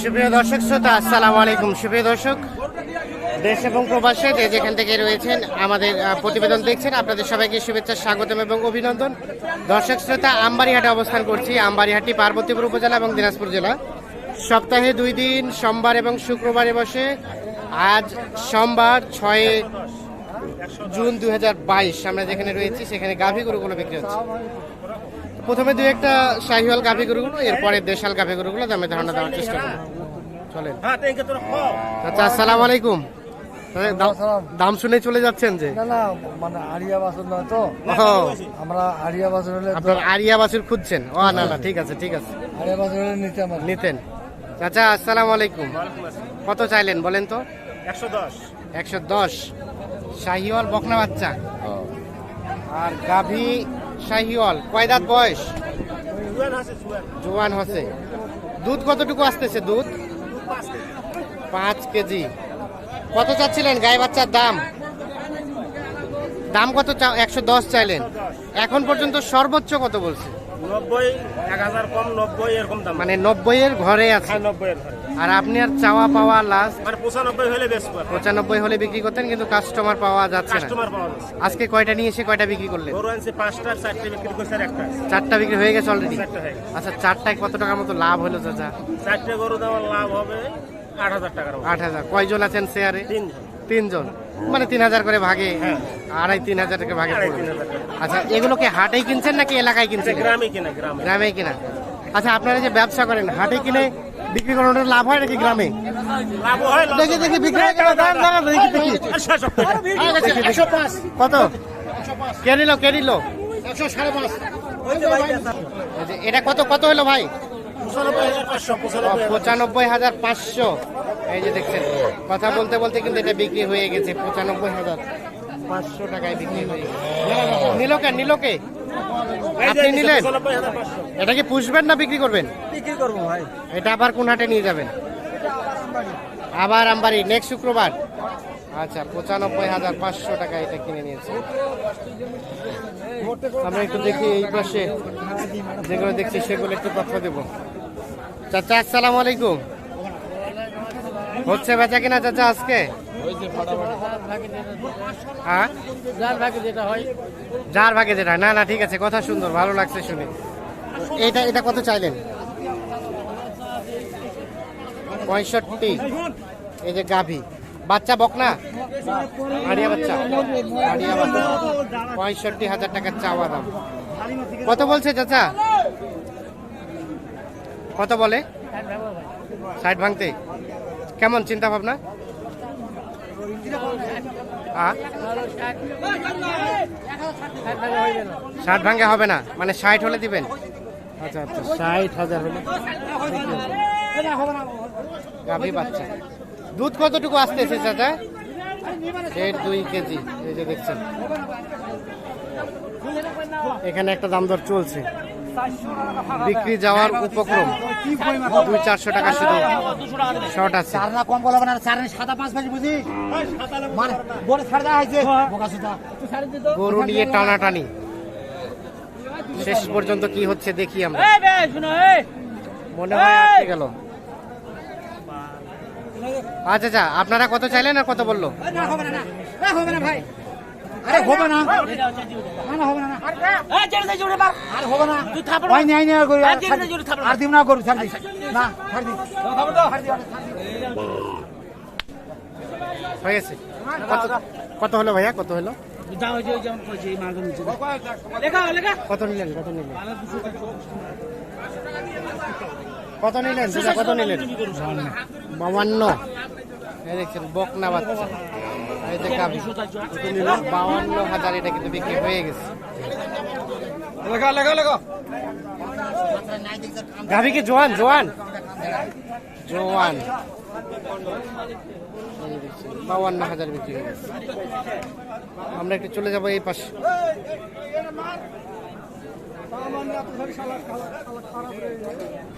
সুপ্রিয় দর্শক, শ্রোতা, আসসালামু আলাইকুম। সুপ্রিয় দর্শক, দেশ এবং প্রবাসে যে যেখান থেকে রয়েছেন, আমাদের প্রতিবেদন দেখছেন, আপনাদের সবাইকে শুভেচ্ছা, স্বাগতম এবং অভিনন্দন। দর্শক, শ্রোতা, আমবাড়িহাটে অবস্থান করছি। আমবাড়িহাটটি পার্বতীপুর উপজেলা এবং দিনাজপুর জেলা। সপ্তাহে দুই দিন, সোমবার এবং শুক্রবারে বসে। আজ সোমবার, ছয় জুন দুই হাজার বাইশ, আমরা যেখানে রয়েছি, সেখানে গাভী গরুগুলো বিক্রি হচ্ছে। প্রথমে দুই একটা শাহিওয়াল গাভী গরুগুলো এরপরে দেশাল গাভী গরুগুলো দামে ধারণা দেওয়ার চেষ্টা করব। চলেন। আচ্ছা আসসালামু আলাইকুম। দাম- দাম শুনে চলে যাচ্ছেন যে। না না মানে আরিয়া বাসন নয় তো? আমরা আরিয়া বাসন হলে আপনার আরিয়া বাছুর খুঁজছেন। ও না না ঠিক আছে ঠিক আছে। আরিয়া বাসন হলে নিতে আমার নিতেন। চাচা আসসালামু আলাইকুম। কত চাইলেন বলেন তো? একশো দশ। একশো দশ। শাহিওয়াল বকনা বাচ্চা। আর গাভী শাহিওয়াল কয় দাঁত বয়স? জোয়ান হসে। দুধ কতটুকু আসতেছে দুধ? পাঁচ কেজি। কত চাচ্ছিলেন গায়ে বাচ্চার দাম? দাম কত একশো দশ চাইলেন। এখন পর্যন্ত সর্বোচ্চ কত বলছে? নব্বই এক হাজার কম নব্বই এরকম দাম। মানে নব্বই এর ঘরে আছে। হ্যাঁ নব্বই এর ঘরে। আর আপনি আর চাওয়া পাওয়া লাস্ট মানে পঁচানব্বই হলে বেশ পঁচানব্বই হলে বিক্রি করতেন কিন্তু কাস্টমার পাওয়া যাচ্ছে না। কাস্টমার পাওয়া যাচ্ছে। আজকে কয়টা নিয়ে এসে কয়টা বিক্রি করলেন? গরু আনছে পাঁচটা চারটে বিক্রি করছে আর একটা চারটা বিক্রি হয়ে গেছে অলরেডি। আচ্ছা চারটায় কত টাকার মতো লাভ হলো চাচা? চারটে গরু দেওয়ার লাভ হবে আট হাজার টাকার মতো। আট হাজার। কয়জন আছেন শেয়ারে তিন তিনজন। মানে তিন হাজার করে ভাগে। হ্যাঁ। আড়াই তিন হাজার টাকা ভাগে। আচ্ছা এগুলো কি হাটেই কিনছেন নাকি এলাকায় কিনছেন? গ্রামে কিনা গ্রামে। গ্রামে কিনা। আচ্ছা আপনারা যে ব্যবসা করেন হাটে কিনে বিক্রি করানোর লাভ হয় নাকি গ্রামে? লাভ হয় দেখি দেখি বিক্রি হয়ে দাঁড়ান, দাঁড়ান, দেখি, দেখি। দেখি। কত? কে নিল কে নিল? এটা কত কত হলো ভাই? পঁচানব্বই হাজার পাঁচশো, এই যে দেখছেন কথা বলতে বলতে কিন্তু এটা বিক্রি হয়ে গেছে। পঁচানব্বই হাজার পাঁচশো টাকায় বিক্রি হয়ে গেছে। নিলকে নিলকে এই যে আপনি নিলেন? এটা কি পুষবেন না বিক্রি করবেন? বিক্রি করব ভাই। এটা আবার কোন হাটে নিয়ে যাবেন? আবার আমবাড়ি নেক্সট শুক্রবার। আচ্ছা পঁচানব্বই হাজার পাঁচশো টাকা এটা কিনে নিয়েছে। আমরা একটু দেখি এই পাশে যেগুলো দেখছি সেগুলো একটু তথ্য দেবো। চাচা আসসালামু আলাইকুম। হচ্ছে বেচা কিনা চাচা আজকে? হ্যাঁ? যার ভাগে যেটা হয়। যার ভাগে যেটা না না ঠিক আছে কথা সুন্দর ভালো লাগছে শুনে। এটা এটা কত চাইলেন? পঁয়ষট্টি। এই যে গাভী। বাচ্চা বকনা? আড়িয়া বাচ্চা। আড়িয়া বাচ্চা। পঁয়ষট্টি হাজার টাকার চাওয়া দাম। কত বলছে চাচা? কত বলে? ষাট ভাঙতে। কেমন চিন্তা ভাবনা ষাট ভাঙ্গে হবে না মানে ষাট হলে দিবেন। আচ্ছা আচ্ছা ষাট হাজার হলে। গাভী বাচ্চা। দুধ কতটুকু আসতেছে চাচা? দেড় দুই কেজি এই যে দেখছেন। এখানে একটা দাম দর চলছে। বিক্রি যাওয়ার উপক্রম। দুই চারশো টাকা শুধু শর্ট আছে। চার না কম বলা না চার সাদা পাঁচ পাঁচ বুঝি? মানে বড় ছাড় দেওয়া হয়েছে। বোকা সুতা। গরু নিয়ে টানাটানি। শেষ পর্যন্ত কি হচ্ছে দেখি আমরা। মনে হয় আটকে গেল। আচ্ছা আচ্ছা আপনারা কত চাইলেন আর কত বলল? না হবে না। না হবে না ভাই। আরে হবে না। না না হবে না না। আর হবে না। ভাই নাই নাই করি। আর ছাড় দি। আর দিম না করু ছাড় দি না ছাড় দি ছাড় দি, ছাড় দি। হয়ে গেছে। কত কত হলো ভাইয়া? কত হলো? কত নিলেন? কত নিলেন? কত নিলেন? কত নিলেন? বাউান্ন। এই দেখছেন বকনা বাচ্চা। এই যে গাভী বাউান্ন হাজার এটা কিন্তু বিক্রি হয়ে গেছে গাভী কি জোয়ান জোয়ান জোয়ান বাউান্ন হাজার বিক্রি হয়ে গেছে আমরা একটু চলে যাব এই পাশে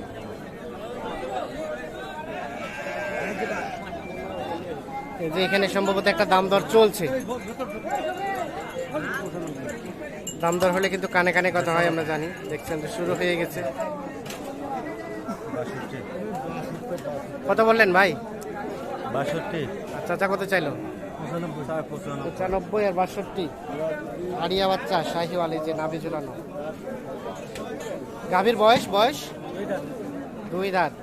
এই যে এখানে সম্ভবত একটা দাম দর চলছে। দাম দর হলে কিন্তু কানে কানে কথা হয় আমরা জানি। দেখছেন তো শুরু হয়ে গেছে। কত বললেন ভাই? বাষট্টি। আর চাচা কত চাইলো? পঁচানব্বই আর বাষট্টি। আড়িয়া বাচ্চা শাহিওয়াল এই যে নাভি ঝুলানো। গাভীর বয়স বয়স? দুই দাঁত।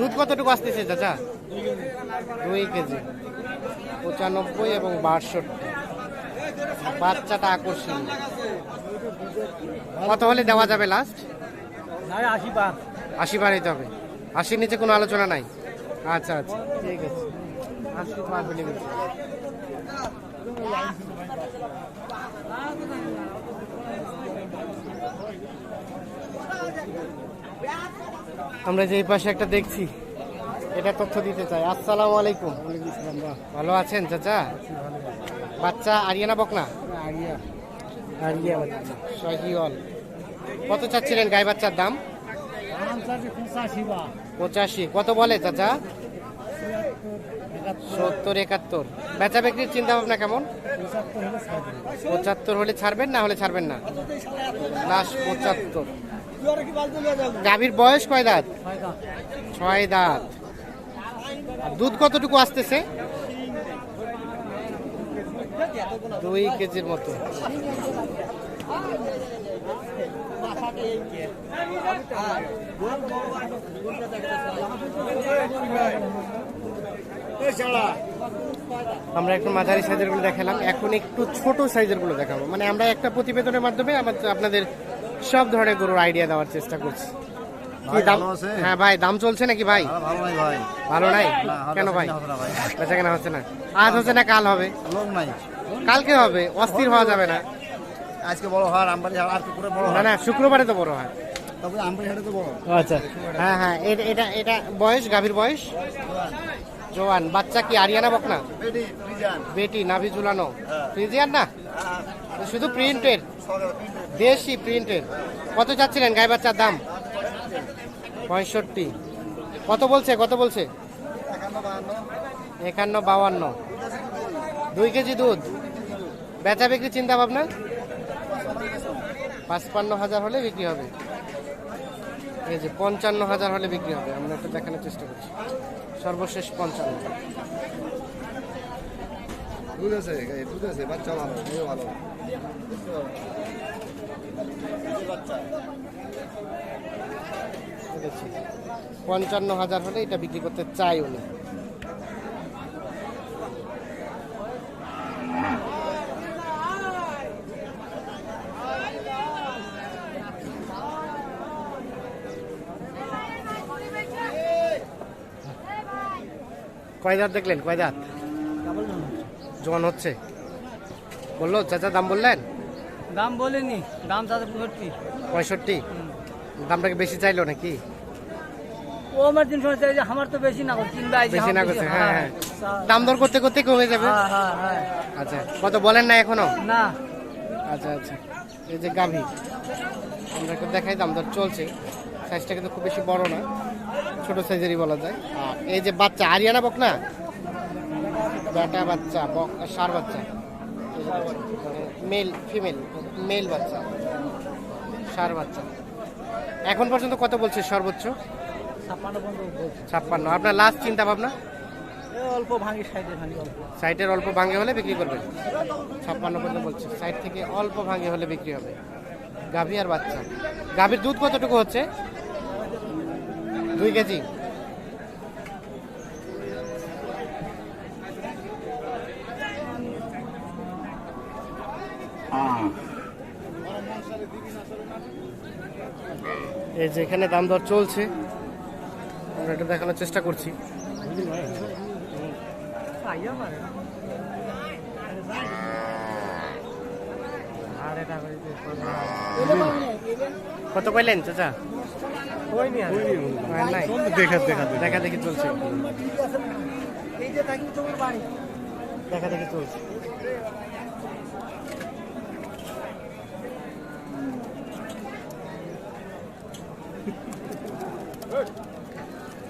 দুধ কতটুকু আসতেছে চাচা? দুই কেজি। পঁচানব্বই এবং বাষট্টি। বাচ্চাটা আকর্ষণীয়। কত হলে দেওয়া যাবে লাস্ট আশি বার হইতে হবে। আশির নিচে কোনো আলোচনা নাই? আচ্ছা আচ্ছা। ঠিক আছে। আশি বার হলে। আমরা যে এই পাশে একটা দেখছি এটা তথ্য দিতে চাই। আসসালামু আলাইকুম। ভালো আছেন চাচা? বাচ্চা আরিয়ানা বকনা? আরিয়া বাচ্চা কত চাচ্ছিলেন গাই বাচ্চার দাম? পঁচাশি। কত বলে চাচা? সত্তর একাত্তর। বেচা বিক্রির চিন্তা ভাবনা কেমন? পঁচাত্তর হলে পঁচাত্তর হলে ছাড়বেন না? হলে ছাড়বেন না? লাস্ট পঁচাত্তর। গাভীর বয়স কয় দাঁত? ছয় দাঁত। দুধ কতটুকু আসতেছে? দুই কেজির মতো। আমরা একটু মাঝারি সাইজেরগুলো দেখালাম। এখন একটু ছোট সাইজেরগুলো দেখাবো। মানে আমরা একটা প্রতিবেদনের মাধ্যমে আপনাদের সব ধরনের গরুর আইডিয়া দেওয়ার চেষ্টা করছি। কি দাম? হ্যাঁ ভাই দাম চলছে নাকি ভাই? ভালো নাই কেন ভাই? কিনা হবে না ভাই। বেচা কেনা হচ্ছে না। আজ হচ্ছে না কাল হবে। কালকে হবে অস্থির হওয়া যাবে না। আজকে বড় হার আমবাড়ি আর কি বড় না না শুক্রবারে তো বড় হয় তবে আমবাড়ি হাটে তো বড়। আচ্ছা। হ্যাঁ হ্যাঁ এটা এটা এটা বয়স গাভীর বয়স? জোয়ান। বাচ্চা কি আরিয়ানা বকনা? বেটি নাভি ঝুলানো। ফ্রিজিয়ান না? শুধু প্রিন্টের দেশি প্রিন্টের কত চাচ্ছিলেন গাই বাচ্চার দাম? পঁয়ষট্টি। কত বলছে? কত বলছে? একান্ন বাউান্ন দুই কেজি দুধ। বেচা বিক্রি চিন্তা ভাবনা? পাঁচপান্ন হাজার হলে বিক্রি হবে। এই যে পঞ্চান্ন হাজার হলে বিক্রি হবে। আমরা একটু দেখানোর চেষ্টা করছি। সর্বশেষ পঞ্চান্ন। দুধ আছে দুধ আছে, বাচ্চা ভালো ভালো। পঞ্চান্ন হাজার হলে এটা বিক্রি করতে চাই উনি। কয় দাঁত দেখলেন কয় দাঁত জন হচ্ছে। বলল চাচা দাম বললেন? দাম বলিনি দাম তাদের পঁয়ষট্টি? পঁয়ষট্টি দামটাকে বেশি চাইলো নাকি? ও আমার তিনশো আমার তো বেশি না করছে কিনবে বেশি না করছে হ্যাঁ হ্যাঁ দাম দর করতে করতে কমে যাবে? হ্যাঁ হ্যাঁ হ্যাঁ। আচ্ছা কত বলেন না এখনও? না। আচ্ছা আচ্ছা। এই যে গাভী আমরা একটু দেখাই দাম দর চলছে। সাইজটা কিন্তু খুব বেশি বড় না ছোট সাইজেরই বলা যায়। আর এই যে বাচ্চা আরিয়ানা বক না বেটা বাচ্চা বক সার বাচ্চা। মেল ফিমেল মেল বাচ্চা সার বাচ্চা। এখন পর্যন্ত কত বলছে সর্বোচ্চ? ছাপ্পান্ন আপনার লাস্ট চিন্তা ভাবনা? অল্প ভাঙি সাইডে ভাঙি সাইটের অল্প ভাঙে হলে বিক্রি করবেন। ছাপ্পান্ন পর্যন্ত বলছে। সাইড থেকে অল্প ভাঙে হলে বিক্রি হবে। গাভী আর বাচ্চা। গাভীর দুধ কতটুকু হচ্ছে? দুই কেজি। এই যে এখানে দাম দর চলছে। আমরা এটা দেখানোর চেষ্টা করছি। কত কইলেন চাচা? দেখা দেখা চলছে। দেখা দেখি চলছে আর ধৈর্য আইডিয়া কত কত কমবো